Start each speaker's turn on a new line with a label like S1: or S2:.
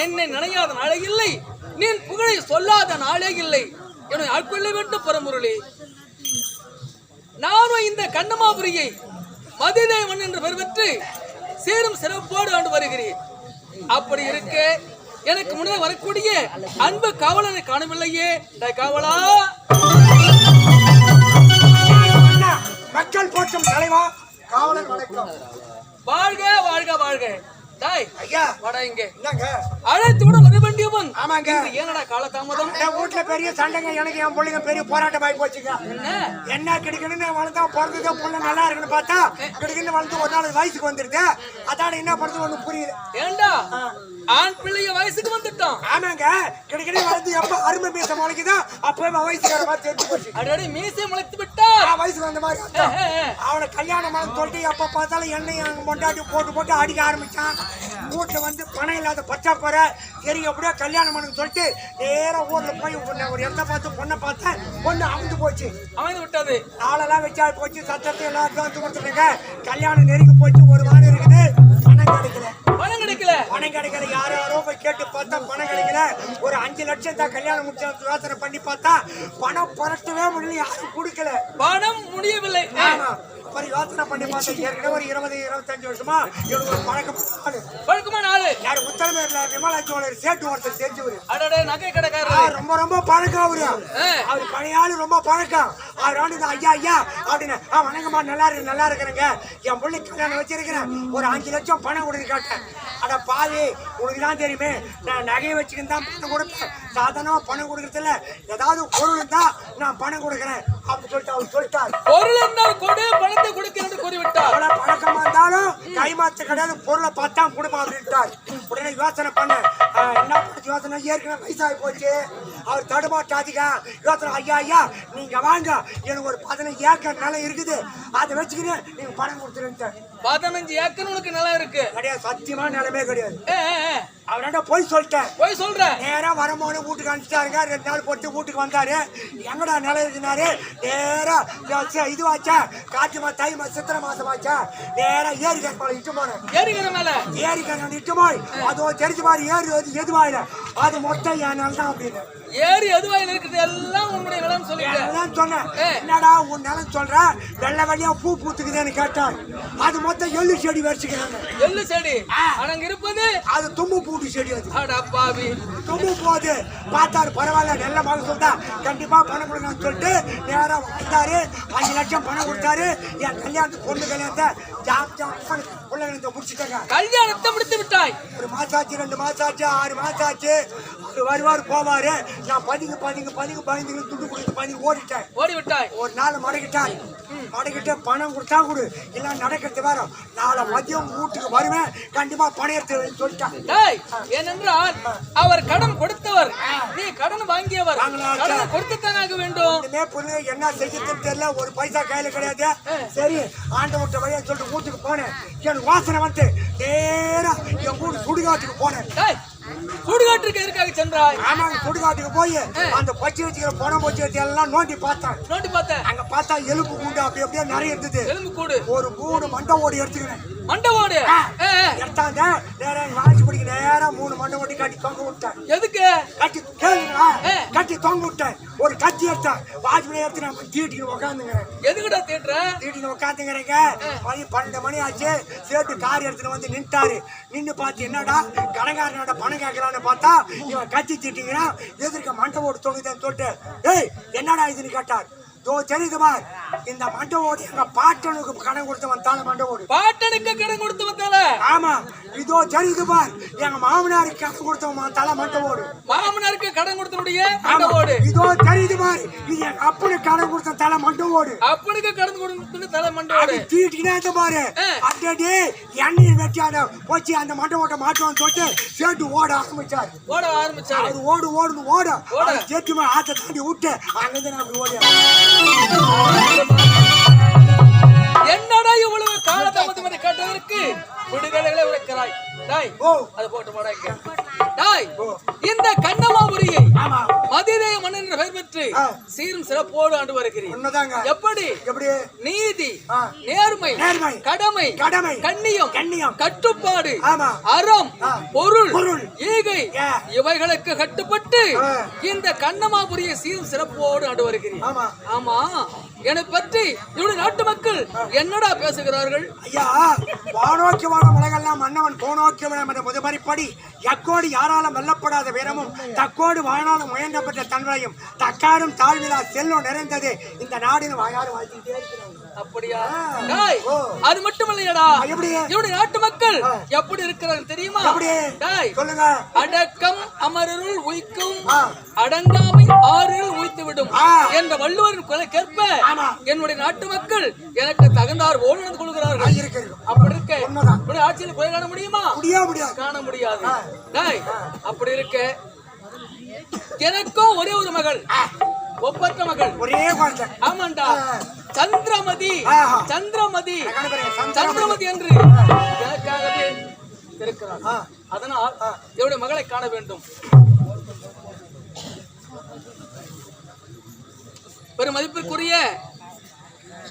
S1: நின்னை நினையாத நாளே இல்லை. நின் புகழை சொல்லாத நாளே இல்லை. என ஆட்கொள்ள வேண்டும் பரமுருளி நானும் இந்த கண்ணமாபுரியை மதிதேவன் என்று பெயர் பெற்று சீரும் சிறப்போடு ஆண்டு வருகிறேன். அப்படி இருக்க எனக்கு முன்னே வரக்கூடிய அன்பு காவலனை காணவில்லையே. காவலா.
S2: மக்கள் போற்றும் தலைவா காவலர் வணக்கம்.
S1: வாழ்க வாழ்க வாழ்க. டாய்
S2: ஐயா.
S1: வாடா இங்க.
S2: என்னங்க?
S1: அழைத்து விட வர வேண்டியவன்
S2: ஆமாங்க.
S1: ஏனடா காலதாமதம்?
S2: என் வீட்டுல பெரிய சண்டைங்க எனக்கு என் பிள்ளைங்க பெரிய போராட்டம் ஆகி போச்சுங்க.
S1: என்ன?
S2: என்ன கிடைக்கணும்னு வளர்ந்தா பிறந்ததோ புள்ள நல்லா இருக்குன்னு பார்த்தா கிடைக்கணும் வளர்ந்து ஒரு நாள் வயசுக்கு வந்துருது. அதான என்ன பண்றது? ஒண்ணு புரியல.
S1: ஏண்டா? ஆண் பிள்ளைய வயசுக்கு வந்துட்டான்.
S2: ஆமாங்க. கிடைக்கணும் வளர்ந்து எப்ப அருமை பேச முளைக்குதோ அப்பவே வயசுக்கார மாதிரி தெரிஞ்சு போச்சு.
S1: அடடே மீசை முளைத்து விட்டார்
S2: ஆ, வயசுக்கு வந்த மாதிரி. அவனை கல்யாணம் பண்ண சொல்லிட்டு எப்ப பார்த்தாலும் எண்ணெய் அங்க கொண்டாடி போட்டு போட்டு அடிக்க ஆரம்பிச்சான். வீட்டுல வந்து பணம் இல்லாத பச்சாப்பற சரி எப்படியோ கல்யாணம் பண்ணு சொல்லிட்டு நேரா ஊர்ல போய் ஒரு எந்த பார்த்து பொண்ணை பார்த்தேன். பொண்ணு அமுந்து போச்சு.
S1: அமைந்து விட்டது.
S2: ஆளெல்லாம் வச்சா போச்சு சத்தத்தை எல்லாம் தோத்து கொடுத்துருங்க கல்யாணம் நெருங்கி போச்சு பணம் கிடைக்கல. யாரோ யாரோ போய் கேட்டு பார்த்தா பணம் கிடைக்கல. ஒரு அஞ்சு லட்சம் தான் கல்யாணம் முடிச்ச யோசனை பண்ணி பார்த்தா பணம் புரட்டவே முடியல. யாரும் கொடுக்கல.
S1: பணம் முடியவில்லை.
S2: ஆமா. யோசனை பண்ணி பார்த்தேன் ஏற்கனவே ஒரு இருபது இருபத்தஞ்சு வருஷமா இவனுக்கு ஒரு பழக்கம் யார் உத்தரமேரில் விமலா சோழர் சேட்டு ஒருத்தர் தெரிஞ்சவர்.
S1: அடடே நகை
S2: ஆ,
S1: கடைக்காரர்
S2: ரொம்ப ரொம்ப பழக்கம் அவரு. அவர் பழைய ஆளு ரொம்ப பழக்கம். அவர் வந்து ஐயா ஐயா அப்படின்னு ஆ வணக்கம்மா நல்லா இருக்கு நல்லா இருக்கிறேங்க. என் பிள்ளை கல்யாணம் வச்சிருக்கிறேன். ஒரு அஞ்சு லட்சம் பணம் கொடுத்து காட்டேன். அட பாவி உனக்கு தான் தெரியுமே நான் நகையை வச்சுக்கின்னு தான் பணம் கொடுப்பேன். சாதாரணமா பணம் கொடுக்கறதில்ல. ஏதாவது பொருள் இருந்தா நான் பணம் கொடுக்குறேன். அப்படின்னு சொல்லிட்டு அவர் சொல்லிட்டார்.
S1: பொருள் இருந்தால் கொடு பணத்தை கொடுக்க என்று கூறிவிட்டார்.
S2: எவ்வளவு பழக்கமா இருந்தாலும் கைமாத்து கிடையாது பொருளை பார்த்தா குடும்பம் அப்படின்ட்டார். உடனே யோசனை பண்ண. என்ன பண்ண யோசனை ஏற்கனவே வயசாகி போச்சு. அவர் தடுமாட்டாதீங்க யோசனை ஐயா ஐயா நீங்க வாங்க. எனக்கு ஒரு பதினஞ்சு ஏக்கர் நிலம் இருக்குது. அதை வச்சுக்கிட்டு நீங்க பணம் கொடுத்துருன்ட்டு
S1: பதினஞ்சு ஏக்கர் உனக்கு நிலம் இருக்கு.
S2: கிடையாது சத்தியமா நிலமே கிடையாது. அவராண்ட போய் சொல்லிட்டேன்.
S1: போய் சொல்ற?
S2: நேரா வரும்போது வீட்டுக்கு அனுப்பிச்சிட்டாருங்க. ரெண்டு நாள் போட்டு வீட்டுக்கு வந்தாரு. எங்கடா நிலம் இருக்குனாரு நேரா இது- இதுவாச்சா? காற்று மா தை சித்திரை மாசம் ஆச்சா நேரா ஏரி கற்பாலை இட்டு போனேன்.
S1: ஏறிக்கிற மேல?
S2: ஏரி கண்ணன் இட்டு போய் அது தெரிஞ்ச மாதிரி ஏரி வந்து எதுவாயில அது மொத்தம் என் நிலம் தான் அப்படின்னு.
S1: ஏறி எதுவாயில் இருக்குது? எல்லாம் உன்னுடைய நிலம் சொல்லிட்டு
S2: எல்லாம் சொன்னேன். என்னடா உன் நிலம் சொல்ற? வெள்ளை வெள்ளையா பூ பூத்துக்குதுன்னு கேட்டான். அது மொத்தம் எள்ளு செடி வச்சுக்கிறாங்க
S1: எள்ளு செடி. அங்க இருப்பது
S2: அது தும்பு பூட்டு செடி
S1: பாவி.
S2: தும்பு போகுது பார்த்தாரு பரவாயில்ல நல்ல மகசூல் தான் கண்டிப்பா பணம் கொடுங்கன்னு சொல்லிட்டு நேரா வந்தாரு. அஞ்சு லட்சம் பணம் கொடுத்தாரு. என் கல்யாணத்துக்கு பொண்ணு கல்யாணத்தை ஜாப் ஜாப் பிள்ளைங்க முடிச்சுட்டாங்க.
S1: கல்யாணத்தை முடித்து விட்டாய்.
S2: ஒரு மாசம் ஆச்சு ரெண்டு மாசம் ஆச்சு ஆறு மாசம் ஆச்சு. வருவார் போவாரு நான் பதிங்க பதிங்க பதிங்க பதிங்க துட்டு கொடுத்து பதிங்க ஓடிட்டேன்.
S1: ஓடி விட்டாய்
S2: ஒரு நாள் மடக்கிட்டான் மடக்கிட்டு பணம் கொடுத்தா கொடு. இல்ல நடக்கிறது வேற. நாளை மதியம் வீட்டுக்கு வருவேன். கண்டிப்பா பணம் எடுத்து சொல்லிட்டான்.
S1: டேய் ஏனென்றால் அவர் கடன் கொடுத்தவர். நீ கடன் வாங்கியவர்? கடன் கொடுத்துத்தான் ஆக வேண்டும்.
S2: இனிமே பொண்ணு என்ன செய்யறதுன்னு தெரியல. ஒரு பைசா கையில கிடையாது. சரி ஆண்டவர்கிட்ட வழியா சொல்லிட்டு வீட்டுக்கு போனேன். எனக்கு வாசனை வந்து நேரா என் வீடு சுடுகாட்டுக்கு போனேன்.
S1: டேய் சுடுகாட்டுக்கு எதுக்காக சென்றாய்?
S2: ஆமாங்க சுடுகாட்டுக்கு போய் அந்த பச்சை வச்சுக்கிற பணம் பச்சை வச்சு எல்லாம் நோண்டி பார்த்தேன்.
S1: நோண்டி பார்த்தேன்.
S2: அங்க பார்த்தா எலும்பு கூண்டு அப்படி அப்படியே நிறைய இருந்தது.
S1: எலும்பு கூடு
S2: ஒரு மூணு மண்டை ஓடி எடுத்துக்கிறேன்
S1: மண்டை ஓடு.
S2: எடுத்தாங்க. நேரா வாட்சி பிடிக்க நேரா மூணு மண்டை ஓட்டி கட்டி தொங்க விட்டேன்.
S1: எதுக்கு?
S2: கட்டி கேளுங்களா. கட்டி தொங்க விட்டேன். ஒரு கத்தி எடுத்தேன். பிடி எடுத்து நான் தீட்டிக்கு உட்காந்துங்கிறேன்
S1: எதுக்குடா தேட்டுற?
S2: தீட்டிக்கு உட்காந்துங்கிறேங்க மணி பன்னெண்டு மணி ஆச்சு. சேட்டு கார் எடுத்துட்டு வந்து நின்ட்டாரு. நின்னு பார்த்து என்னடா? கடைக்காரனோட பணம் கேட்கறான்னு பார்த்தா இவன் கத்தி தீட்டிங்கிறான் எதிர்க்க மண்டை ஓடு தொங்குதுன்னு சொல்லிட்டு ஏய் என்னடா இதுன்னு கேட்டார். தோ தெரியுது பார். இந்த மண்டை ஓடு எங்க பாட்டனுக்கு கடன் கொடுத்தவன் தானே மண்டை ஓடு
S1: பாட்டனுக்கு கடன் கொடுத்து வந்தால
S2: ஆமா. இதோ தெரியுது பார். எங்க மாமனாருக்கு கடன் கொடுத்தவன் தலை மண்டை ஓடு
S1: மாமனாருக்கு கடன் கொடுத்தனுடைய
S2: ஆமா.
S1: மண்டை ஓடு
S2: இதோ தெரியுது பார். இது எங்க அப்பனுக்கு கடன் கொடுத்த தலை மண்டை ஓடு
S1: அப்பனுக்கு கடன் கொடுத்து தலை மண்டை
S2: அது
S1: ஓடு
S2: தீட்டிக்கினே பாரு?
S1: ஆ.
S2: அட்டடி எண்ணெயை வெட்டி அந்த போச்சு அந்த மண்டை ஓட்ட மாட்டோம்னு சொல்லிட்டு சேட்டு ஓட ஆரம்பிச்சாரு.
S1: ஓட ஆரம்பிச்சாரு.
S2: அவர் ஓடு ஓடுன்னு ஓட.
S1: ஓட.
S2: சேட்டுமா ஆத்த தாண்டி விட்டு அங்கிருந்து நான் அப்படி ஓடி
S1: என்னடா இவ்வளவு காலதாமதம் என்று கேட்டதற்கு விடுதலைகளை உரைக்கிறாய். டாய் அது போட்டு போடாங்க டாய். இந்த கண்ணமாபுரியை
S2: ஆமா
S1: மதிதேய மன்னன் என்ற பெயர் பெற்று. சீரும் சிறப்போடு ஆண்டு
S2: உண்மைதாங்க
S1: எப்படி
S2: எப்படி
S1: நீதி. நேர்மை
S2: நேர்மை.
S1: கடமை
S2: கடமை.
S1: கண்ணியம்
S2: கண்ணியம்.
S1: கட்டுப்பாடு. அறம். பொருள்
S2: பொருள்.
S1: ஈகை. இவைகளுக்கு கட்டுப்பட்டு. இந்த கண்ணமாபுரிய சீரும் சிறப்போடு ஆண்டு வருகிறேன்
S2: ஆமா
S1: என்னை பற்றி இவருடைய நாட்டு மக்கள் என்னடா பேசுகிறார்கள்
S2: ஐயா வானோக்கி வாழும் உலகெல்லாம் மன்னவன் போனோக்கி விடம் என்ற முதுமறிப்படி எக்கோடு யாராலும் வெல்லப்படாத வீரமும் தக்கோடு வாழாலும் முயன்ற பெற்ற தன்மையும் தக்காரும் தாழ்விழா செல்வம் நிறைந்தது இந்த வாழ்த்திட்டே இருக்கிறாங்க
S1: அப்படியா
S2: ஆ.
S1: டேய்,
S2: ஓ.
S1: அது மட்டும் இல்லையடா
S2: ஆ, எப்படி?
S1: இவருடைய நாட்டு மக்கள்
S2: ஆ.
S1: எப்படி இருக்கிறார்கள் தெரியுமா
S2: எப்படி
S1: டேய்,
S2: சொல்லுங்க
S1: அடக்கம் அமரருள் உய்க்கும்
S2: ஆ.
S1: அடங்காமை ஆறில் உய்த்து விடும்
S2: ஆ.
S1: என்ற வள்ளுவரின்
S2: ஆமா.
S1: என்னுடைய நாட்டு மக்கள் எனக்கு தகுந்தார் போல் நடந்து கொள்கிறார்கள். அப்படி இருக்க ஆட்சியில் குறை காண முடியுமா காண முடியாது அப்படி இருக்க எனக்கும் ஒரே ஒரு மகள். ஒப்பற்ற மகள்.
S2: ஒரே குழந்தை.
S1: ஆமாண்டா. சந்திரமதி. சந்திரமதி.
S2: சந்திரமதி.
S1: என்று எனக்காகவே இருக்கிறார். அதனால் என்னுடைய மகளை காண வேண்டும். பெரும் மதிப்பிற்குரிய